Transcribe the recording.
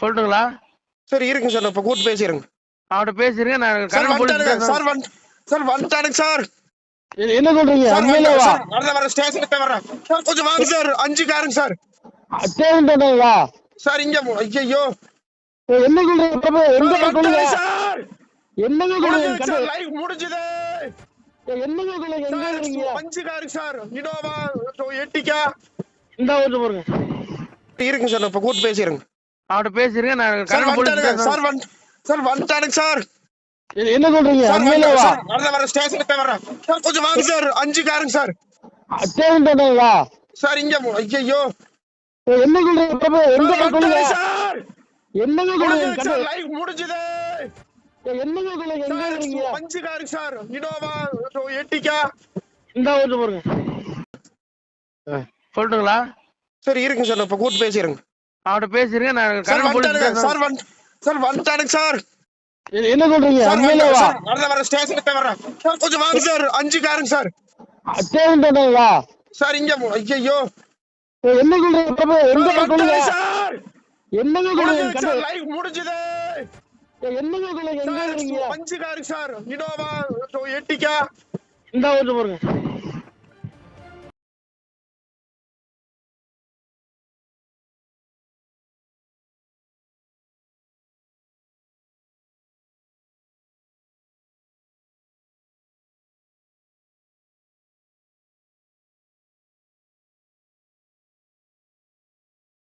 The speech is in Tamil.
சொல்லட்டுங்களா சரி இருக்குங்க சார் இப்போ கூட்டு பேசிடுங்க அவன்கிட்ட பேசிருங்க நான் சார் வந்துட்டானுங்க சார் வந்து சார் வந்துட்டானுங்க சார். என்ன- சொல்றீங்க? உண்மையிலேவா சார் வர ஸ்டேஷனுக்கு வரேன் சார் கொஞ்சம் வாங்க சார். அஞ்சு காருங்க சார். ஸ்டேஷன் தானேங்களா சார் இங்க ஐயோ என்ன சொல்றீங்க எங்க சொல்லுங்க சார். என்னங்க சொல்றீங்க சார் லைவ் முடிஞ்சது. என்னங்க சொல்லுங்க எங்க இருக்கீங்க அஞ்சு காருங்க சார். இனோவா எட்டிக்கா இந்த வந்து பாருங்க. இருக்குங்க சார் இப்போ கூட்டு பேசிடுங்க அவன்கிட்ட பேசிருங்க நான் சார் சார் வந்து சார் வந்துட்டானுங்க சார். என்ன- என்ன சொல்றீங்க? சார் வர வர ஸ்டேஷனுக்கு வரேன் சார் கொஞ்சம் வாங்க சார். அஞ்சு காருங்க சார். ஸ்டேஷன் தானேங்களா சார் இங்க ஐயோ என்ன சொல்றீங்க? பிரபு, எங்க சொல்லுங்க சார் என்னங்க சொல்றீங்க? சார். லைவ் முடிஞ்சது. என்னங்க சொல்லுங்க எங்க இருக்கீங்க? அஞ்சு காருங்க சார். இனோவா எட்டிக்கா இந்த வந்து பாருங்க. சொல்லட்டுங்களா சரி இருக்குங்க சார். இப்போ கூட்டு பேசிடுங்க அவன்கிட்ட பேசிருங்க நான் சார் சார் வந்து சார் வந்துட்டானுங்க சார். என்ன சொல்றீங்க? சார் வர வர ஸ்டேஷனுக்கு வரேன் சார் கொஞ்சம் வாங்க சார். அஞ்சு காருங்க சார். ஸ்டேஷன் தானேங்களா சார் இங்க ஐயோ என்ன சொல்றீங்க? எங்க சொல்லுங்க சார் என்னங்க சொல்றீங்க? சார் லைவ் முடிஞ்சது. என்னங்க சொல்லுங்க எங்க இருக்கீங்க அஞ்சு காருங்க சார். இனோவா எட்டிக்கா இந்த வந்து பாருங்க